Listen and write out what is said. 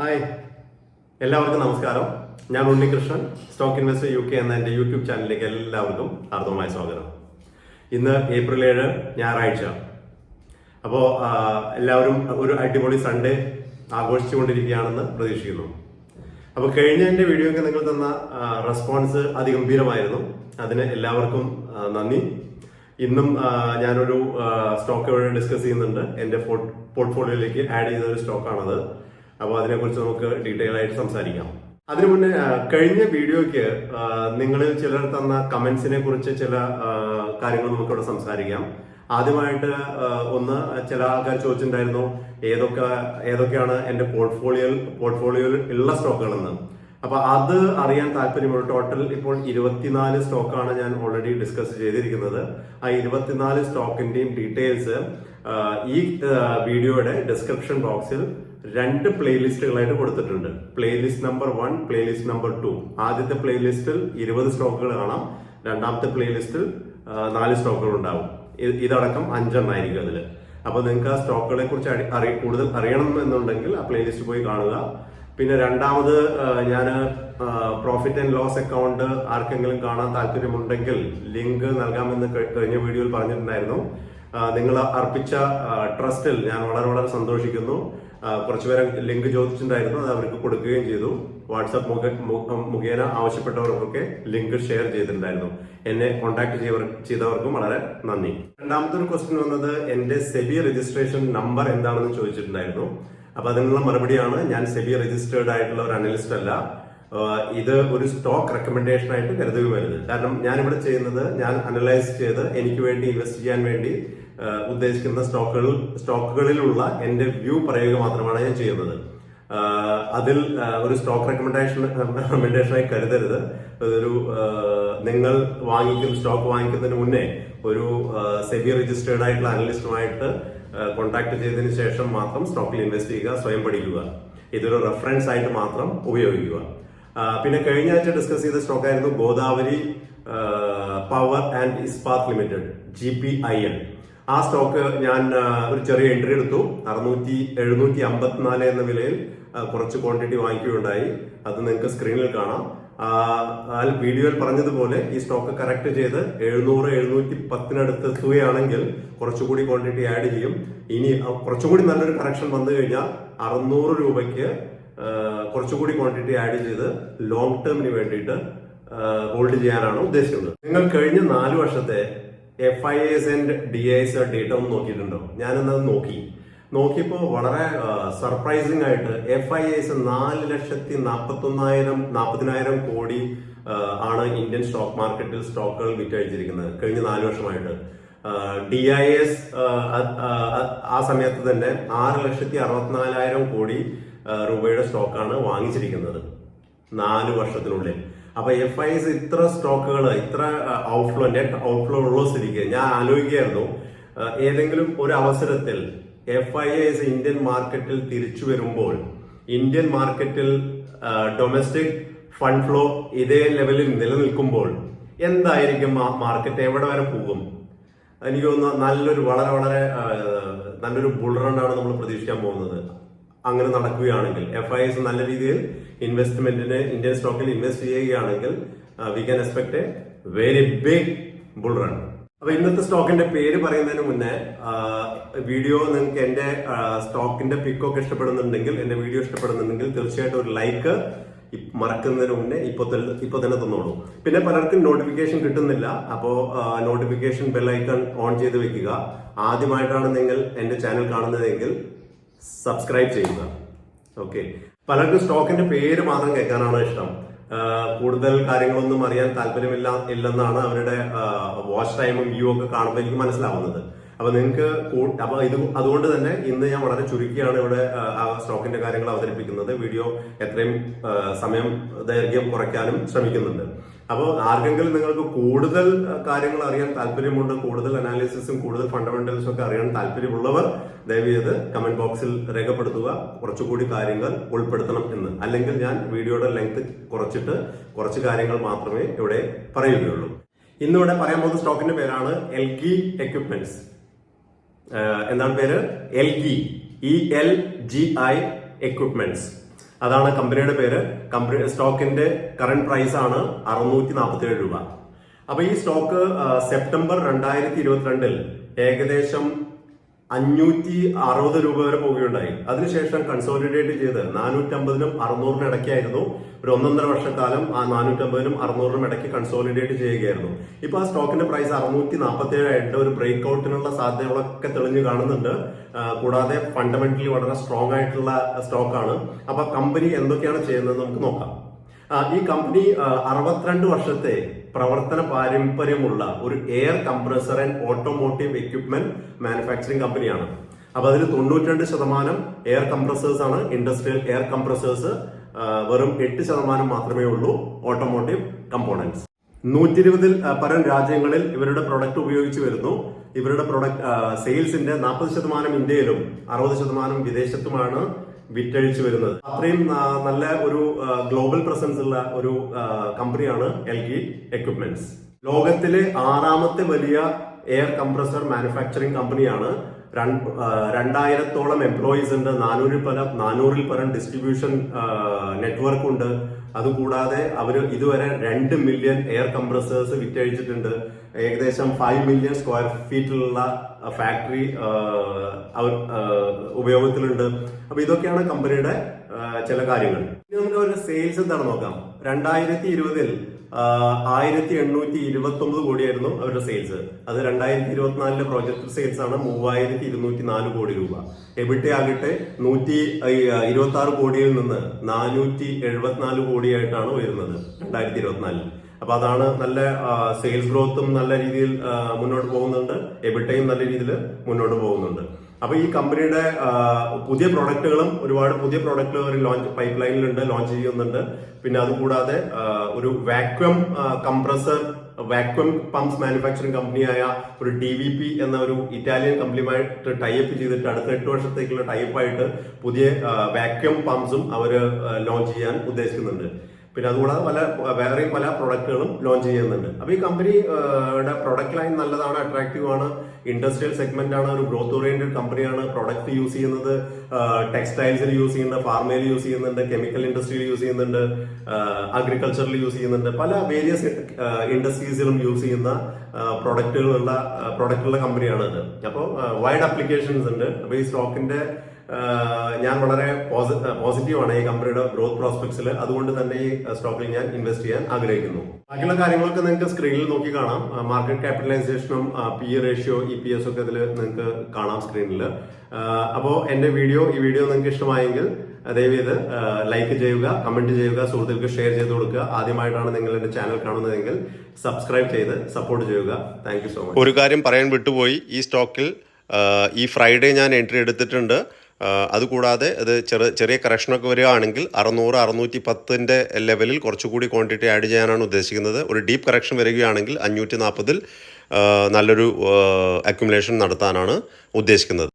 Hi. എല്ലാവർക്കും നമസ്കാരം. ഞാൻ Unnikrishnan stock investor U K എന്ന എന്റെ യൂട്യൂബ് ചാനലിലേക്ക് എല്ലാവർക്കും ഹാർദവമായ സ്വാഗതം. ഇന്ന് ഏപ്രിൽ ഏഴ് ഞായറാഴ്ച. അപ്പോൾ എല്ലാവരും ഒരു അടിപൊളി സൺഡേ ആഘോഷിച്ചുകൊണ്ടിരിക്കുകയാണെന്ന് പ്രതീക്ഷിക്കുന്നു. അപ്പോൾ കഴിഞ്ഞ എന്റെ വീഡിയോയ്ക്ക് നിങ്ങൾ തന്ന റെസ്പോൺസ് അതിഗംഭീരമായിരുന്നു. അതിന് എല്ലാവർക്കും നന്ദി. ഇന്നും ഞാനൊരു സ്റ്റോക്ക് ഡിസ്കസ് ചെയ്യുന്നുണ്ട്. എന്റെ പോർട്ട്ഫോളിയോയിലേക്ക് ആഡ് ചെയ്ത ഒരു സ്റ്റോക്കാണത്. അപ്പോൾ അതിനെക്കുറിച്ച് നമുക്ക് ഡീറ്റെയിൽ ആയിട്ട് സംസാരിക്കാം. അതിനു മുന്നേ കഴിഞ്ഞ വീഡിയോയ്ക്ക് നിങ്ങളിൽ ചിലർ തന്ന കമന്റ്സിനെ കുറിച്ച് ചില കാര്യങ്ങൾ നമുക്കിവിടെ സംസാരിക്കാം. ആദ്യമായിട്ട് ഒന്ന് ചില ആൾക്കാർ ചോദിച്ചിട്ടുണ്ടായിരുന്നു ഏതൊക്കെ ഏതൊക്കെയാണ് എന്റെ പോർട്ട്ഫോളിയോയിൽ പോർട്ട്ഫോളിയോയിൽ ഉള്ള സ്റ്റോക്കുകളെന്ന് അപ്പൊ അത് അറിയാൻ താല്പര്യമുള്ള ടോട്ടൽ ഇപ്പോൾ ഇരുപത്തിനാല് സ്റ്റോക്കാണ് ഞാൻ ഓൾറെഡി ഡിസ്കസ് ചെയ്തിരിക്കുന്നത്. ആ ഇരുപത്തിനാല് സ്റ്റോക്കിന്റെയും ഡീറ്റെയിൽസ് ഈ വീഡിയോയുടെ ഡിസ്ക്രിപ്ഷൻ ബോക്സിൽ രണ്ട് പ്ലേലിസ്റ്റുകളായിട്ട് കൊടുത്തിട്ടുണ്ട്. Playlist number one playlist number two ആദ്യത്തെ പ്ലേലിസ്റ്റിൽ ഇരുപത് സ്റ്റോക്കുകൾ കാണാം. രണ്ടാമത്തെ പ്ലേലിസ്റ്റിൽ നാല് സ്റ്റോക്കുകൾ ഉണ്ടാവും. ഇത് ഇതടക്കം അഞ്ചെണ്ണായിരിക്കും അതിൽ അപ്പൊ നിങ്ങൾക്ക് ആ സ്റ്റോക്കുകളെ കുറിച്ച് കൂടുതൽ അറിയണം എന്നുണ്ടെങ്കിൽ ആ പ്ലേലിസ്റ്റ് പോയി കാണുക. പിന്നെ രണ്ടാമത് ഞാൻ പ്രോഫിറ്റ് ആൻഡ് ലോസ് അക്കൗണ്ട് ആർക്കെങ്കിലും കാണാൻ താല്പര്യമുണ്ടെങ്കിൽ ലിങ്ക് നൽകാമെന്ന് കഴിഞ്ഞ വീഡിയോയിൽ പറഞ്ഞിട്ടുണ്ടായിരുന്നു. നിങ്ങൾ അർപ്പിച്ച ട്രസ്റ്റിൽ ഞാൻ വളരെ വളരെ സന്തോഷിക്കുന്നു. കുറച്ചുപേരെ ലിങ്ക് ചോദിച്ചിട്ടുണ്ടായിരുന്നു അത് അവർക്ക് കൊടുക്കുകയും ചെയ്തു. വാട്സാപ്പ് മുഖേന ആവശ്യപ്പെട്ടവർക്കൊക്കെ ലിങ്ക് ഷെയർ ചെയ്തിട്ടുണ്ടായിരുന്നു. എന്നെ കോൺടാക്ട് ചെയ്തവർക്കും വളരെ നന്ദി. രണ്ടാമത്തെ ഒരു ക്വസ്റ്റ്യൻ വന്നത് എന്റെ സെബി രജിസ്ട്രേഷൻ നമ്പർ എന്താണെന്ന് ചോദിച്ചിട്ടുണ്ടായിരുന്നു. അപ്പൊ അതിനുള്ള മറുപടിയാണ് ഞാൻ സെബി രജിസ്റ്റേർഡ് ആയിട്ടുള്ള ഒരു അനലിസ്റ്റ് അല്ല. ഇത് ഒരു സ്റ്റോക്ക് റെക്കമെൻഡേഷൻ ആയിട്ട് കരുതുകയരുത് കാരണം ഞാൻ ഇവിടെ ചെയ്യുന്നത് ഞാൻ അനലൈസ് ചെയ്ത് എനിക്ക് വേണ്ടി ഇൻവെസ്റ്റ് ചെയ്യാൻ വേണ്ടി ഉദ്ദേശിക്കുന്ന സ്റ്റോക്കുകൾ സ്റ്റോക്കുകളിലുള്ള എന്റെ വ്യൂ പറയുക മാത്രമാണ് ഞാൻ ചെയ്യുന്നത്. അതിൽ ഒരു സ്റ്റോക്ക് റെക്കമെൻഡേഷൻ റെക്കമെൻഡേഷനായി കരുതരുത്. ഒരു നിങ്ങൾ വാങ്ങിക്കുന്ന സ്റ്റോക്ക് വാങ്ങിക്കുന്നതിന് മുന്നേ ഒരു സെബി രജിസ്റ്റേർഡ് ആയിട്ടുള്ള അനലിസ്റ്റുമായിട്ട് കോൺടാക്ട് ചെയ്തതിന് ശേഷം മാത്രം സ്റ്റോക്കിൽ ഇൻവെസ്റ്റ് ചെയ്യുക സ്വയം പഠിക്കുക. ഇതൊരു റെഫറൻസ് ആയിട്ട് മാത്രം ഉപയോഗിക്കുക. പിന്നെ കഴിഞ്ഞ ആഴ്ച ഡിസ്കസ് ചെയ്ത സ്റ്റോക്ക് ആയിരുന്നു Godavari power and Ispat limited G P I L ആ സ്റ്റോക്ക് ഞാൻ ഒരു ചെറിയ എൻട്രി എടുത്തു. അറുന്നൂറ്റി എഴുന്നൂറ്റി അമ്പത്തിനാല് എന്ന വിലയിൽ കുറച്ച് ക്വാണ്ടിറ്റി വാങ്ങിക്കുകയുണ്ടായി. അത് നിങ്ങൾക്ക് സ്ക്രീനിൽ കാണാം. ആ വീഡിയോയിൽ പറഞ്ഞതുപോലെ ഈ സ്റ്റോക്ക് കറക്റ്റ് ചെയ്ത് എഴുന്നൂറ് എഴുന്നൂറ്റി പത്തിനടുത്ത് എത്തുകയാണെങ്കിൽ കുറച്ചുകൂടി ക്വാണ്ടിറ്റി ആഡ് ചെയ്യും. ഇനി കുറച്ചുകൂടി നല്ലൊരു കറക്ഷൻ വന്നു കഴിഞ്ഞാൽ അറുന്നൂറ് രൂപയ്ക്ക് കുറച്ചുകൂടി ക്വാണ്ടിറ്റി ആഡ് ചെയ്ത് ലോങ് ടേമിന് വേണ്ടിയിട്ട് ഹോൾഡ് ചെയ്യാനാണ് ഉദ്ദേശിക്കുന്നത്. നിങ്ങൾ കഴിഞ്ഞ നാല് വർഷത്തെ F I S and D I S data ഒന്ന് നോക്കിയിട്ടുണ്ടോ? ഞാനെന്നത് നോക്കി. നോക്കിയപ്പോൾ വളരെ സർപ്രൈസിംഗ് ആയിട്ട് എഫ് ഐ എസ് നാല് ലക്ഷത്തി നാൽപ്പത്തി ഒന്നായിരം നാൽപ്പതിനായിരം കോടി ആണ് ഇന്ത്യൻ സ്റ്റോക്ക് മാർക്കറ്റിൽ സ്റ്റോക്കുകൾ വിറ്റഴിച്ചിരിക്കുന്നത് കഴിഞ്ഞ നാല് വർഷമായിട്ട്. ഡി ഐ എസ് ആ സമയത്ത് തന്നെ ആറ് ലക്ഷത്തി അറുപത്തിനാലായിരം കോടി രൂപയുടെ സ്റ്റോക്കാണ് വാങ്ങിച്ചിരിക്കുന്നത്. നാല് വർഷത്തിനുള്ളിൽ. അപ്പൊ എഫ് ഐ എസ് ഇത്ര സ്റ്റോക്കുകൾ ഇത്ര ഔട്ട്ഫ്ലോ നെറ്റ് ഔട്ട്ഫ്ലോ ഉള്ള സ്ഥിതിക്ക് ഞാൻ ആലോചിക്കുകയായിരുന്നു. ഏതെങ്കിലും ഒരു അവസരത്തിൽ എഫ് ഐ എസ് ഇന്ത്യൻ മാർക്കറ്റിൽ തിരിച്ചു വരുമ്പോൾ ഇന്ത്യൻ മാർക്കറ്റിൽ ഡൊമസ്റ്റിക് ഫണ്ട് ഫ്ലോ ഇതേ ലെവലിൽ നിലനിൽക്കുമ്പോൾ എന്തായിരിക്കും ആ മാർക്കറ്റ് എവിടെ വരെ പോകും? എനിക്ക് തോന്നുന്നു നല്ലൊരു വളരെ വളരെ നല്ലൊരു ബുൾ റണ്ണാണ് നമ്മൾ പ്രതീക്ഷിക്കാൻ പോകുന്നത്. അങ്ങനെ നടക്കുകയാണെങ്കിൽ എഫ് ഐ എസ് നല്ല രീതിയിൽ ഇൻവെസ്റ്റ്മെന്റിന് ഇന്ത്യൻ സ്റ്റോക്കിൽ ഇൻവെസ്റ്റ് ചെയ്യുകയാണെങ്കിൽ we can expect a very big bull run അപ്പൊ ഇന്നത്തെ സ്റ്റോക്കിന്റെ പേര് പറയുന്നതിന് മുന്നേ വീഡിയോ നിങ്ങൾക്ക് എന്റെ സ്റ്റോക്കിന്റെ പിക്കൊക്കെ ഇഷ്ടപ്പെടുന്നുണ്ടെങ്കിൽ എന്റെ വീഡിയോ ഇഷ്ടപ്പെടുന്നുണ്ടെങ്കിൽ തീർച്ചയായിട്ടും ഒരു ലൈക്ക് മറക്കുന്നതിന് മുന്നേ ഇപ്പൊ ഇപ്പൊ തന്നെ തന്നോളൂ. പിന്നെ പലർക്കും നോട്ടിഫിക്കേഷൻ കിട്ടുന്നില്ല. അപ്പോ നോട്ടിഫിക്കേഷൻ ബെൽ ഐക്കൺ ഓൺ ചെയ്ത് വെക്കുക. ആദ്യമായിട്ടാണ് നിങ്ങൾ എന്റെ ചാനൽ കാണുന്നതെങ്കിൽ സബ്സ്ക്രൈബ് ചെയ്യുക. ഓക്കെ പലർക്കും സ്റ്റോക്കിന്റെ പേര് മാത്രം കേൾക്കാനാണ് ഇഷ്ടം. കൂടുതൽ കാര്യങ്ങളൊന്നും അറിയാൻ താല്പര്യമില്ല ഇല്ലെന്നാണ് അവരുടെ വാച്ച് ടൈമും വ്യൂ ഒക്കെ കാണുമ്പോൾ എനിക്ക് മനസ്സിലാവുന്നത്. അപ്പൊ നിങ്ങൾക്ക് അപ്പൊ ഇത് അതുകൊണ്ട് തന്നെ ഇന്ന് ഞാൻ വളരെ ചുരുക്കിയാണ് ഇവിടെ സ്റ്റോക്കിന്റെ കാര്യങ്ങൾ അവതരിപ്പിക്കുന്നത്. വീഡിയോ എത്രയും സമയം ദൈർഘ്യം കുറയ്ക്കാനും ശ്രമിക്കുന്നുണ്ട്. അപ്പോൾ ആർക്കെങ്കിലും നിങ്ങൾക്ക് കൂടുതൽ കാര്യങ്ങൾ അറിയാൻ താല്പര്യമുണ്ട് കൂടുതൽ അനാലിസിസും കൂടുതൽ ഫണ്ടമെന്റൽസും ഒക്കെ അറിയാൻ താല്പര്യമുള്ളവർ ദയവ് കമന്റ് ബോക്സിൽ രേഖപ്പെടുത്തുക. കുറച്ചുകൂടി കാര്യങ്ങൾ ഉൾപ്പെടുത്തണം എന്ന്. അല്ലെങ്കിൽ ഞാൻ വീഡിയോയുടെ ലെങ്ത് കുറച്ചിട്ട് കുറച്ച് കാര്യങ്ങൾ മാത്രമേ ഇവിടെ പറയുകയുള്ളൂ. ഇന്നിവിടെ പറയാൻ പോകുന്ന സ്റ്റോക്കിന്റെ പേരാണ് എൽ കി എക്യുപ്മെന്റ്സ് എന്താണ് പേര്? L Ki E L G I equipments അതാണ് കമ്പനിയുടെ പേര്. കമ്പനി സ്റ്റോക്കിന്റെ കറന്റ് പ്രൈസ് ആണ് അറുന്നൂറ്റി നാൽപ്പത്തി ഏഴ് രൂപ. അപ്പൊ ഈ സ്റ്റോക്ക് സെപ്റ്റംബർ രണ്ടായിരത്തി ഇരുപത്തിരണ്ടിൽ ഏകദേശം അഞ്ഞൂറ്റി അറുപത് രൂപ വരെ പോവുകയുണ്ടായി. അതിനുശേഷം കൺസോളിഡേറ്റ് ചെയ്ത് നാനൂറ്റമ്പതിനും അറുന്നൂറിനും ഇടയ്ക്കായിരുന്നു. ഒരു ഒന്നൊന്നര വർഷക്കാലം ആ നാനൂറ്റമ്പതിനും അറുന്നൂറിനും ഇടയ്ക്ക് കൺസോളിഡേറ്റ് ചെയ്യുകയായിരുന്നു. ഇപ്പൊ ആ സ്റ്റോക്കിന്റെ പ്രൈസ് അറുന്നൂറ്റി നാൽപ്പത്തി ഏഴായിട്ട് ഒരു ബ്രേക്ക് ഔട്ടിനുള്ള സാധ്യതകളൊക്കെ തെളിഞ്ഞു കാണുന്നുണ്ട്. കൂടാതെ ഫണ്ടമെന്റലി വളരെ സ്ട്രോങ് ആയിട്ടുള്ള സ്റ്റോക്കാണ് അപ്പൊ കമ്പനി എന്തൊക്കെയാണ് ചെയ്യുന്നത് നമുക്ക് നോക്കാം. ഈ കമ്പനി അറുപത്തിരണ്ട് വർഷത്തെ പ്രവർത്തന പാരമ്പര്യമുള്ള ഒരു air compressor and automotive equipment manufacturing കമ്പനിയാണ് അപ്പൊ അതിൽ തൊണ്ണൂറ്റിരണ്ട് ശതമാനം എയർ കംപ്രസേഴ്സ് ആണ് ഇൻഡസ്ട്രിയൽ എയർ കംപ്രസേഴ്സ് വെറും എട്ട് ശതമാനം മാത്രമേ ഉള്ളൂ ഓട്ടോമോട്ടീവ് കമ്പോണൻസ് നൂറ്റി ഇരുപതിൽ പരം രാജ്യങ്ങളിൽ ഇവരുടെ പ്രൊഡക്റ്റ് ഉപയോഗിച്ച് വരുന്നു. ഇവരുടെ പ്രൊഡക്റ്റ് സെയിൽസിന്റെ നാൽപ്പത് ശതമാനം ഇന്ത്യയിലും അറുപത് ശതമാനം വിദേശത്തുമാണ് വിറ്റഴിച്ചു വരുന്നത്. അത്രയും നല്ല ഒരു ഗ്ലോബൽ പ്രസൻസ് ഉള്ള ഒരു കമ്പനിയാണ് എൽ ജി എക്യുപ്മെന്റ്സ് ലോകത്തിലെ ആറാമത്തെ വലിയ എയർ കംപ്രസർ മാനുഫാക്ചറിംഗ് കമ്പനിയാണ് രണ്ടായിരത്തോളം എംപ്ലോയീസ് ഉണ്ട്. നാനൂറിൽ പരം നാനൂറിൽ പരം ഡിസ്ട്രിബ്യൂഷൻ നെറ്റ്വർക്ക് ഉണ്ട്. അതുകൂടാതെ അവർ ഇതുവരെ രണ്ട് മില്യൺ എയർ കംപ്രസേഴ്സ് വിറ്റഴിച്ചിട്ടുണ്ട്. ഏകദേശം ഫൈവ് മില്യൺ സ്ക്വയർ ഫീറ്റിലുള്ള ഫാക്ടറി അവർ ഉപയോഗത്തിലുണ്ട്. അപ്പൊ ഇതൊക്കെയാണ് കമ്പനിയുടെ ചില കാര്യങ്ങൾ. ഇനി നമുക്ക് ഒരു സെയിൽസ് എന്താണ് നോക്കാം. രണ്ടായിരത്തി ഇരുപതിൽ ആയിരത്തി എണ്ണൂറ്റി ഇരുപത്തി ഒമ്പത് കോടിയായിരുന്നു അവരുടെ സെയിൽസ് അത് രണ്ടായിരത്തി ഇരുപത്തിനാലിലെ പ്രോജക്ട് സെയിൽസ് ആണ് മൂവായിരത്തി ഇരുന്നൂറ്റി നാല് കോടി രൂപ. എബിട്ടെ ആകട്ടെ നൂറ്റി ഇരുപത്തി ആറ് കോടിയിൽ നിന്ന് നാനൂറ്റി എഴുപത്തിനാല് കോടിയായിട്ടാണ് ഉയരുന്നത് രണ്ടായിരത്തി ഇരുപത്തിനാലിൽ അപ്പൊ അതാണ് നല്ല സെയിൽസ് ഗ്രോത്തും നല്ല രീതിയിൽ മുന്നോട്ട് പോകുന്നുണ്ട്. എബിട്ടയും നല്ല രീതിയിൽ മുന്നോട്ട് പോകുന്നുണ്ട്. അപ്പൊ ഈ കമ്പനിയുടെ പുതിയ പ്രോഡക്റ്റുകളും ഒരുപാട് പുതിയ പ്രോഡക്റ്റുകൾ ലോഞ്ച് പൈപ്പ് ലൈനിലുണ്ട് ലോഞ്ച് ചെയ്യുന്നുണ്ട്. പിന്നെ അതുകൂടാതെ ഒരു vacuum compressor vacuum pumps manufacturing കമ്പനിയായ ഒരു ഡി വി പി എന്ന ഒരു ഇറ്റാലിയൻ കമ്പനിയുമായിട്ട് ടൈപ്പ് ചെയ്തിട്ട് അടുത്ത എട്ട് വർഷത്തേക്കുള്ള ടൈപ്പായിട്ട് പുതിയ വാക്വം പമ്പ്സും അവർ ലോഞ്ച് ചെയ്യാൻ ഉദ്ദേശിക്കുന്നുണ്ട്. പിന്നെ അതുകൂടാതെ പല വേറെയും പല പ്രൊഡക്റ്റുകളും ലോഞ്ച് ചെയ്യുന്നുണ്ട്. അപ്പൊ ഈ കമ്പനി പ്രൊഡക്റ്റ് ലൈൻ നല്ലതാണ് അട്രാക്റ്റീവ് ആണ്. ഇൻഡസ്ട്രിയൽ സെഗ്മെന്റ് ആണ് ഒരു ഗ്രോത്ത് ഓറിയന്റഡ് കമ്പനിയാണ് പ്രൊഡക്റ്റ് യൂസ് ചെയ്യുന്നത് ടെക്സ്റ്റൈൽസിൽ യൂസ് ചെയ്യുന്നുണ്ട് ഫാർമയിൽ യൂസ് ചെയ്യുന്നുണ്ട് കെമിക്കൽ ഇൻഡസ്ട്രിയിൽ യൂസ് ചെയ്യുന്നുണ്ട് അഗ്രികൾച്ചറിൽ യൂസ് ചെയ്യുന്നുണ്ട്. പല വേരിയസ് ഇൻഡസ്ട്രീസിലും യൂസ് ചെയ്യുന്ന പ്രൊഡക്റ്റുകളുള്ള പ്രൊഡക്റ്റുള്ള കമ്പനിയാണ് ഇത് അപ്പോൾ വൈഡ് അപ്ലിക്കേഷൻസ് ഉണ്ട്. അപ്പോൾ ഈ സ്റ്റോക്കിന്റെ ഞാൻ വളരെ പോസിറ്റീവാണ് ഈ കമ്പനിയുടെ ഗ്രോത്ത് പ്രോസ്പെക്ട്സിൽ അതുകൊണ്ട് തന്നെ ഈ സ്റ്റോക്കിൽ ഞാൻ ഇൻവെസ്റ്റ് ചെയ്യാൻ ആഗ്രഹിക്കുന്നു. ബാക്കിയുള്ള കാര്യങ്ങളൊക്കെ നിങ്ങൾക്ക് സ്ക്രീനിൽ നോക്കി കാണാം. Market ക്യാപിറ്റലൈസേഷനും P E ratio E P S ഒക്കെ ഇതിൽ നിങ്ങൾക്ക് കാണാം സ്ക്രീനിൽ അപ്പോൾ എന്റെ വീഡിയോ ഈ വീഡിയോ നിങ്ങൾക്ക് ഇഷ്ടമായെങ്കിൽ ദയവേത് ലൈക്ക് ചെയ്യുക കമന്റ് ചെയ്യുക സുഹൃത്തുക്കൾക്ക് ഷെയർ ചെയ്ത് കൊടുക്കുക. ആദ്യമായിട്ടാണ് നിങ്ങൾ എന്റെ ചാനൽ കാണുന്നതെങ്കിൽ സബ്സ്ക്രൈബ് ചെയ്ത് സപ്പോർട്ട് ചെയ്യുക. താങ്ക് സോ മച്ച് ഒരു കാര്യം പറയാൻ വിട്ടുപോയി. ഈ സ്റ്റോക്കിൽ ഈ ഫ്രൈഡേ ഞാൻ എൻട്രി എടുത്തിട്ടുണ്ട്. അതുകൂടാതെ അത് ചെറു ചെറിയ കറക്ഷനൊക്കെ വരികയാണെങ്കിൽ അറുന്നൂറ് അറുന്നൂറ്റി പത്തിന്റെ ലെവലിൽ കുറച്ചുകൂടി ക്വാണ്ടിറ്റി ആഡ് ചെയ്യാനാണ് ഉദ്ദേശിക്കുന്നത്. ഒരു ഡീപ്പ് കറക്ഷൻ വരികയാണെങ്കിൽ അഞ്ഞൂറ്റി നാൽപ്പതിൽ നല്ലൊരു അക്യുമുലേഷൻ നടത്താനാണ് ഉദ്ദേശിക്കുന്നത്.